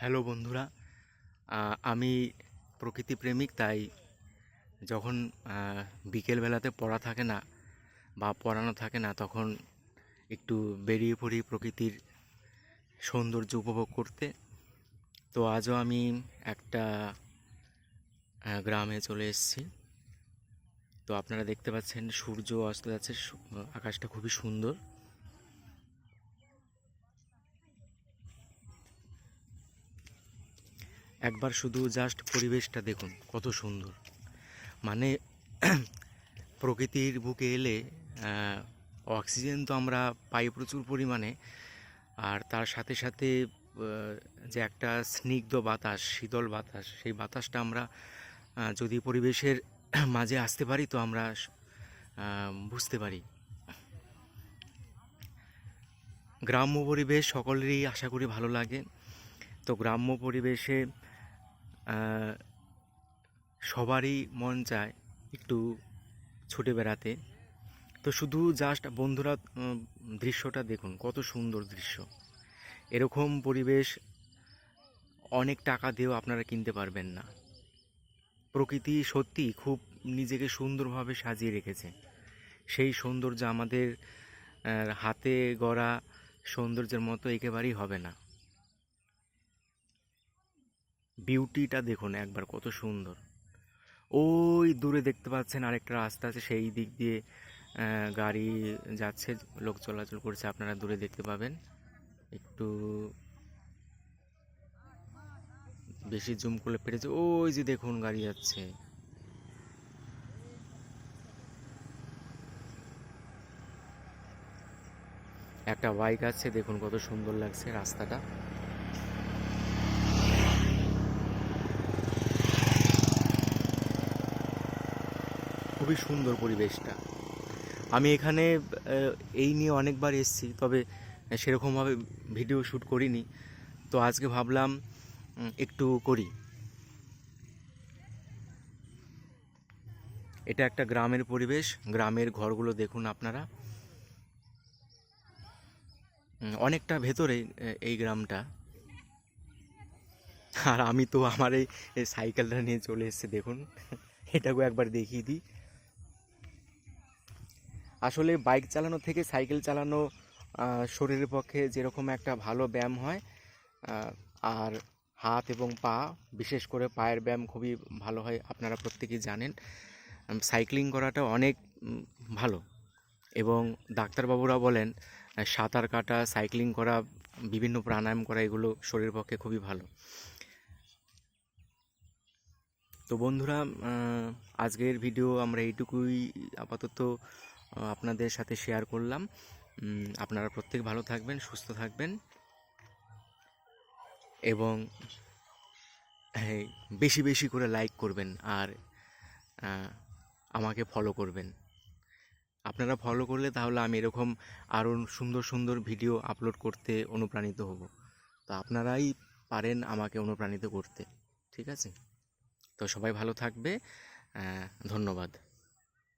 Hello বন্ধুরা আমি প্রকৃতি প্রেমিক, তাই যখন বিকেলবেলাতে পড়া থাকে না বা পড়ানো থাকে না, তখন একটু বেরিয়ে পড়ি প্রকৃতির সৌন্দর্য উপভোগ করতে। তো আজও আমি একটা গ্রামে চলে এসেছি। তো আপনারা দেখতে পাচ্ছেন সূর্য অস্ত যাচ্ছে আকাশটা খুবই সুন্দর। একবার শুধু জাস্ট পরিবেশটা দেখুন, কত সুন্দর। মানে প্রকৃতির বুকে এলে অক্সিজেন তো আমরা পাই প্রচুর পরিমাণে, আর তার সাথে সাথে যে একটা স্নিগ্ধ বাতাস, শীতল বাতাস, সেই বাতাসটা আমরা যদি পরিবেশের মাঝে আসতে পারি তো আমরা বুঝতে পারি। গ্রাম্য পরিবেশ সকলেরই আশা করি ভালো লাগে। তো গ্রাম্য পরিবেশে সবারই মন চায় একটু ছুটে বেড়াতে। তো শুধু জাস্ট বন্ধুরা দৃশ্যটা দেখুন, কত সুন্দর দৃশ্য। এরকম পরিবেশ অনেক টাকা দিয়েও আপনারা কিনতে পারবেন না। প্রকৃতি সত্যি খুব নিজেকে সুন্দরভাবে সাজিয়ে রেখেছে। সেই সৌন্দর্য আমাদের হাতে গড়া সৌন্দর্যের মতো একেবারেই হবে না। বিউটিটা দেখুন একবার কত সুন্দর। ওই দূরে দেখতে পাচ্ছেন আরেকটা রাস্তা আছে, সেই দিক দিয়ে গাড়ি যাচ্ছে, লোক চলাচল করছে, আপনারা দূরে দেখতে পাবেন। একটু বেশি জুম করলে পেরেছে ওই যে দেখুন গাড়ি যাচ্ছে। একটা বাইক আছে, দেখুন কত সুন্দর লাগছে রাস্তাটা। খুবই সুন্দর পরিবেশটা। আমি এখানে এই নিয়ে অনেকবার এসেছি, তবে সেরকমভাবে ভিডিও শ্যুট করিনি। তো আজকে ভাবলাম একটু করি। এটা একটা গ্রামের পরিবেশ, গ্রামের ঘরগুলো দেখুন আপনারা। অনেকটা ভেতরে এই গ্রামটা। আর আমি তো আমার এই সাইকেলটা নিয়ে চলে এসেছি, দেখুন। এটাকেও একবার দেখিয়ে দিই। আসলে বাইক চালানো থেকে সাইকেল চালানো শরীরের পক্ষে যেরকম একটা ভালো ব্যায়াম হয় আর হাত এবং পা, বিশেষ করে পায়ের ব্যায়াম খুবই ভালো হয়, আপনারা প্রত্যেকেই জানেন। সাইক্লিং করাটা অনেক ভালো। এবং ডাক্তারবাবুরা বলেন সাঁতার কাটা, সাইক্লিং করা, বিভিন্ন প্রাণায়াম করা, এগুলো শরীরের পক্ষে খুবই ভালো। তো বন্ধুরা আজকের ভিডিও আমরা এইটুকুই, আপাতত আপনাদের সাথে শেয়ার করলাম। আপনারা প্রত্যেক ভালো থাকবেন, সুস্থ থাকবেন। এবং বেশি বেশি করে লাইক করবেন আর আমাকে ফলো করবেন। আপনারা ফলো করলে তাহলে আমি এরকম আরও সুন্দর সুন্দর ভিডিও আপলোড করতে অনুপ্রাণিত হব। তো আপনারাই পারেন আমাকে অনুপ্রাণিত করতে, ঠিক আছে? তো সবাই ভালো থাকবে ধন্যবাদ।